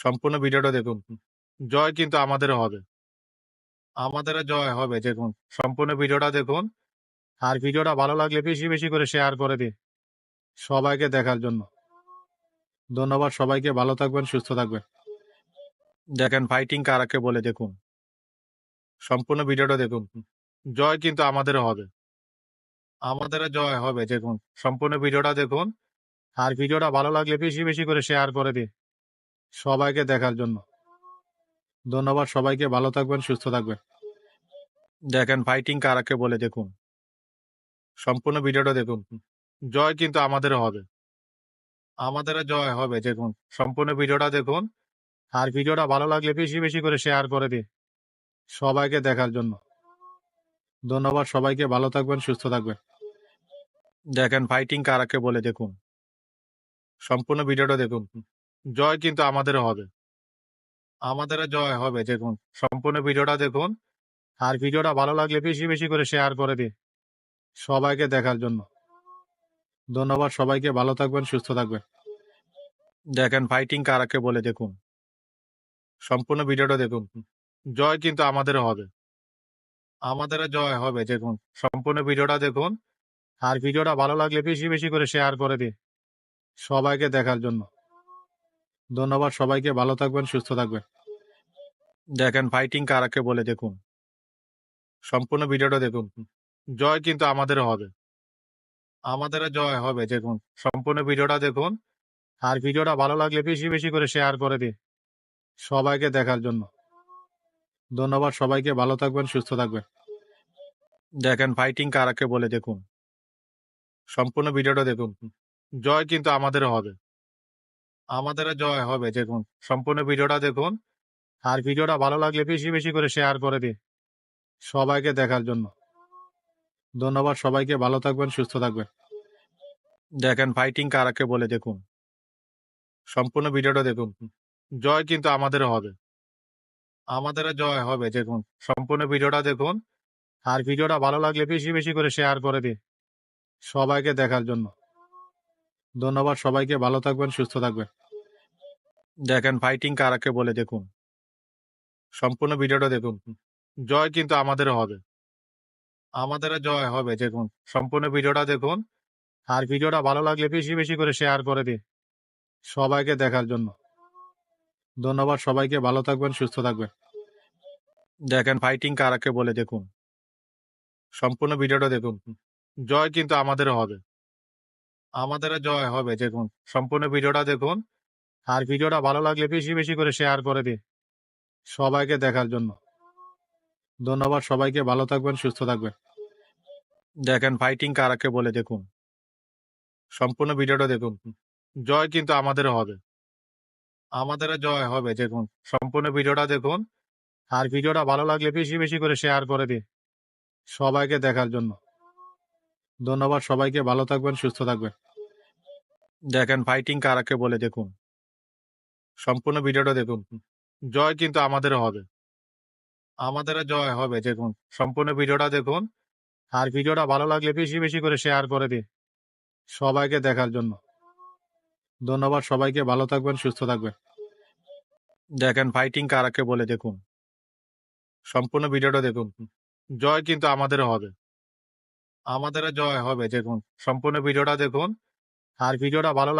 সম্পূর্ণ ভিডিওটা দেখুন। জয় কিন্তু আমাদের হবে। আমাদের জয় হবে, দেখুন। সম্পূর্ণ ভিডিওটা দেখুন। আর ভিডিওটা ভালো লাগলে বেশি বেশি করে শেয়ার করে দিন। সবাইকে দেখার জন্য। ধন্যবাদ সবাইকে, ভালো থাকবেন, সুস্থ থাকবেন। দেখেন ফাইটিং কারাকে বলে, দেখুন। সম্পূর্ণ ভিডিওটা দেখুন। জয় কিন্তু আমাদের হবে। আমাদের জয় হবে, দেখুন। সম্পূর্ণ ভিডিওটা দেখুন। আর ভিডিওটা ভালো লাগলে বেশি বেশি করে শেয়ার করে দিন। সবাইকে দেখার জন্য। ধন্যবাদ সবাইকে, ভালো থাকবেন, সুস্থ থাকবেন। দেখেন ফাইটিং কারাকে বলে দেখুন। সম্পূর্ণ ভিডিওটা দেখুন। জয় কিন্তু আমাদের হবে। আমাদের জয় হবে, দেখুন। সম্পূর্ণ ভিডিওটা দেখুন। আর ভিডিওটা ভালো লাগলে বেশি বেশি করে শেয়ার করে দিন। সবাইকে দেখার জন্য। ধন্যবাদ সবাইকে, ভালো থাকবেন, সুস্থ থাকবেন। দেখেন ফাইটিং কারাকে বলে দেখুন। সম্পূর্ণ ভিডিওটা দেখুন। জয় কিন্তু আমাদের হবে। আমাদের জয় হবে, দেখুন। সম্পূর্ণ ভিডিওটা দেখুন। আর ভিডিওটা ভালো লাগলে বেশি বেশি করে শেয়ার করে দিন সবাইকে দেখার জন্য। ধন্যবাদ সবাইকে, ভালো থাকবেন, সুস্থ থাকবেন। দেখেন ফাইটিং কারাকে বলে দেখুন। সম্পূর্ণ ভিডিওটা দেখুন। জয় কিন্তু আমাদের হবে। আমাদের জয় হবে, দেখুন। সম্পূর্ণ ভিডিওটা দেখুন। আর ভিডিওটা ভালো লাগলে বেশি বেশি করে শেয়ার করে দিন সবাইকে দেখার জন্য। ধন্যবাদ সবাইকে, ভালো থাকবেন, সুস্থ থাকবেন। দেখেন ফাইটিং কারাকে বলে দেখুন। সম্পূর্ণ ভিডিওটা দেখুন। জয় কিন্তু আমাদের হবে। আমাদের জয় হবে, দেখুন। সম্পূর্ণ ভিডিওটা দেখুন। আর ভিডিওটা ভালো লাগলে বেশি বেশি করে শেয়ার করে দিন। সবাইকে দেখার জন্য। ধন্যবাদ সবাইকে, ভালো থাকবেন, সুস্থ থাকবেন। দেখেন ফাইটিং কারাকে বলে দেখুন। সম্পূর্ণ ভিডিওটা দেখুন। জয় কিন্তু আমাদের হবে। আমাদের জয় হবে, দেখুন। সম্পূর্ণ ভিডিওটা দেখুন। আর ভিডিওটা ভালো লাগলে বেশি বেশি করে শেয়ার করে দিন। সবাইকে দেখার জন্য। ধন্যবাদ সবাইকে, ভালো থাকবেন, সুস্থ থাকবেন। দেখেন ফাইটিং কারাকে বলে, দেখুন। সম্পূর্ণ ভিডিওটা দেখুন। জয় কিন্তু আমাদের হবে। আমাদের জয় হবে, দেখুন। সম্পূর্ণ ভিডিওটা দেখুন। আর ভিডিওটা ভালো লাগলে বেশি বেশি করে শেয়ার করে দিন। সবাইকে দেখার জন্য। ধন্যবাদ সবাইকে, ভালো থাকবেন, সুস্থ থাকবেন। দেখেন ফাইটিং কারাকে বলে দেখুন। সম্পূর্ণ ভিডিওটা দেখুন। জয় কিন্তু আমাদের হবে। আমাদের জয় হবে, দেখুন। সম্পূর্ণ ভিডিওটা দেখুন। আর ভিডিওটা ভালো লাগলে বেশি বেশি করে শেয়ার করে দিন। সবাইকে দেখার জন্য। ধন্যবাদ সবাইকে, ভালো থাকবেন, সুস্থ থাকবেন। দেখেন ফাইটিং কারাকে বলে দেখুন। সম্পূর্ণ ভিডিওটা দেখুন। জয় কিন্তু আমাদের হবে। আমাদের জয় হবে, দেখুন। সম্পূর্ণ ভিডিওটা দেখুন। আর ভিডিওটা ভালো লাগলে বেশি বেশি করে শেয়ার করে দিন। সবাইকে দেখার জন্য। ধন্যবাদ সবাইকে, ভালো থাকবেন, সুস্থ থাকবেন। দেখেন ফাইটিং কারাকে বলে দেখুন। সম্পূর্ণ ভিডিওটা দেখুন। জয় কিন্তু আমাদের হবে। আমাদের জয় হবে, দেখুন। সম্পূর্ণ ভিডিওটা দেখুন। আর ভিডিওটা ভালো লাগলে বেশি বেশি করে শেয়ার করে দিন। সবাইকে দেখার জন্য। ধন্যবাদ সবাইকে, ভালো থাকবেন, সুস্থ থাকবেন। দেখেন ফাইটিং কারাকে বলে দেখুন। সম্পূর্ণ ভিডিওটা দেখুন। জয় কিন্তু আমাদের হবে। আমাদের জয় হবে দেখুন। সম্পূর্ণ ভিডিওটা দেখুন। আর ভিডিওটা ভালো লাগলে বেশি বেশি করে শেয়ার করে দিন। সবাইকে দেখার জন্য। ধন্যবাদ সবাইকে ভালো থাকবেন সুস্থ থাকবেন। দেখেন ফাইটিং কারাকে বলে দেখুন। সম্পূর্ণ ভিডিওটা দেখুন। জয় কিন্তু আমাদের হবে। আমাদের জয় হবে দেখুন। সম্পূর্ণ ভিডিওটা দেখুন। আর ভিডিওটা ভালো লাগ